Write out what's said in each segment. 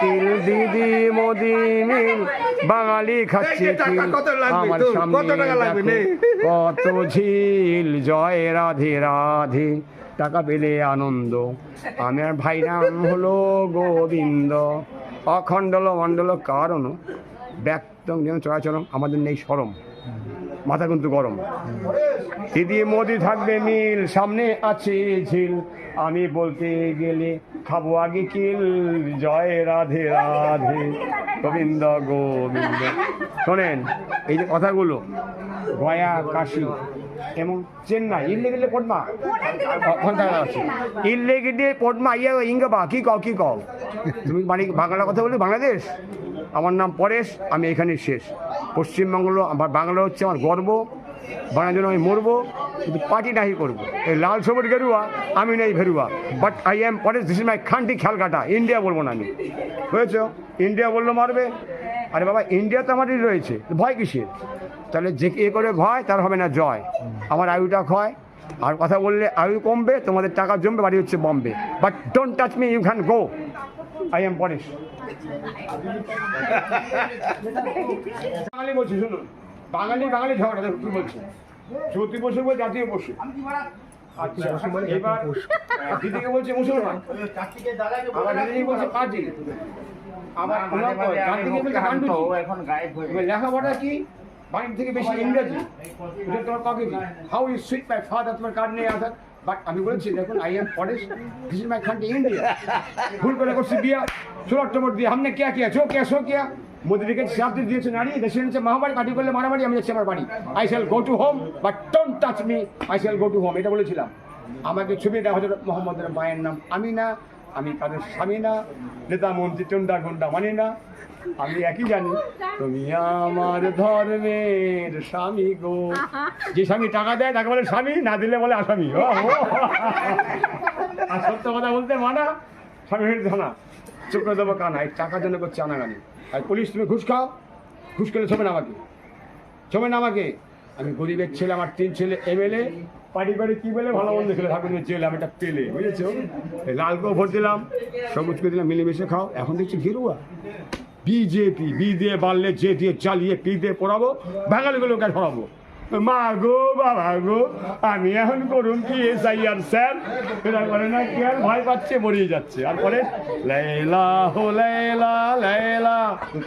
কিল দিদি মোদি মিল বাঙালি খাচ্ছি আমার? সামনে কত ঝিল জয় রাধে রাধে। টাকা পেলে আনন্দ। আমার ভাই নাম হলো গোবিন্দ। অখণ্ডল মণ্ডল কারণ। ব্যক্ত যেন চলাচরম আমাদের নেই সরম মাথা কিন্তু গরম। দিদি মোদি থাকবে মিল সামনে আছে ঝিল। আমি বলতে গেলে খাব আগে কিল। জয় রাধে রাধে। গোবিন্দ গোবিন্দ। শোনেন, এই যে কথাগুলো, গয়া, কাশি, এবং চেন্নাই, ইল্লেগেলে পদ্মা আছে? ইল্লেগেলে পদ্মা ইয়া ইঙ্গবা কি কও কি কও? তুমি বাংলা কথা বলি, বাংলাদেশ? আমার নাম পরেশ, আমি এখানে শেষ। পশ্চিমবঙ্গ বাংলা হচ্ছে আমার গর্ব, বাংলার জন্য আমি মরবো, কিন্তু পার্টি নাহি করব। এই লাল সবুজ গেরুয়া, আমি নেই ভেরুয়া। But I am Paresh this is my খান্টি খেলকাটা ইন্ডিয়া বলব না আমি। বুঝেছ? ইন্ডিয়া বলল মারবে। আরে বাবা ইন্ডিয়া তো আমারই রয়েছে। ভয় কিসের? তাহলে যে এ করে ভয়, তার হবে না জয়। আমার আয়ুটা ক্ষয়। আর কথা বললে আয়ু কমবে, তোমাদের টাকা জমবে, বাড়ি হচ্ছে Bombay. But don't touch me you can go I am Paresh Bengali বলছি শুনুন। বাঙালি বাঙালি ঝগড়া দেখো কি বলছে। চৌতি পশু বলে জাতীয় পশু আচ্ছা এবার দিদিকে বলছে মুসলমান। আবার দিদি বলছে পার্টি আবার জাতিকে বলছে গান্ডুজি। এখন গায়েব হয়ে এবার লেখাপড়া কি? বাড়ির থেকে বেশি ইংরেজি। তোমার কবে how you sweet my father তোমার কার্ড নেই আধার বাট আমি বলেছি দেখুন I am forest this is my country India ভুল করে করছি বিয়া ষোলো অক্টোবর দিয়ে हमने क्या किया जो क्या सो किया মোদি দিকে চাপ দিয়েছে নারী দেশে নিচে মহামারী কাটি করলে মারামারি আমি যাচ্ছি আমার বাড়ি I shall go to home but don't touch me I shall go to home এটা বলেছিলাম আমাকে ছবি দেওয়া হজরত মোহাম্মদের মায়ের নাম আমি না আমি কাদের স্বামী না নেতা মন্ত্রী টন্ডা গন্ডা মানি না। আমি একই জানি তুমি আমার ধর্মের স্বামী গো। যে স্বামী টাকা দেয় তাকে বলে স্বামী না দিলে বলে আসামি। আর সত্য কথা বলতে মানা স্বামীর ধনা চোখ দেবো কানা এই টাকার জন্য করছে আনাগানি। আর পুলিশ তুমি ঘুষ খাও ঘুষ খেলে ছবে না আমাকে। ছবে না আমাকে। আমি গরিবের ছেলে আমার তিন ছেলে এমএলএ। পার্টি করে কি বলে? ভালো মন্দ ছেলে ঠাকুর ছেলে আমি এটা পেলে বুঝেছ? লালকেও ভোট দিলাম সবুজকে দিলাম মিলেমিশে খাও। এখন দেখছি গেরুয়া। বিজেপি বি দিয়ে বাড়লে যে দিয়ে চালিয়ে পি দিয়ে পড়াবো বাঙালিগুলোকে সরাবো মা গো বাবা গো আমি এখন করুন কি এস আই আর স্যার? এরা করে না কি আর ভয় পাচ্ছে মরিয়ে যাচ্ছে। আর পরে লেলা হো লেলা লেলা।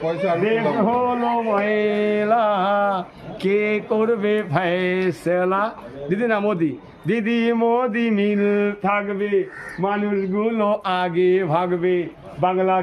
পয়সা হলো মহিলা কে করবে ফেসলা দিদি না মোদি। দিদি মোদি মিল থাকবে মানুষগুলো আগে ভাগবে। বাংলা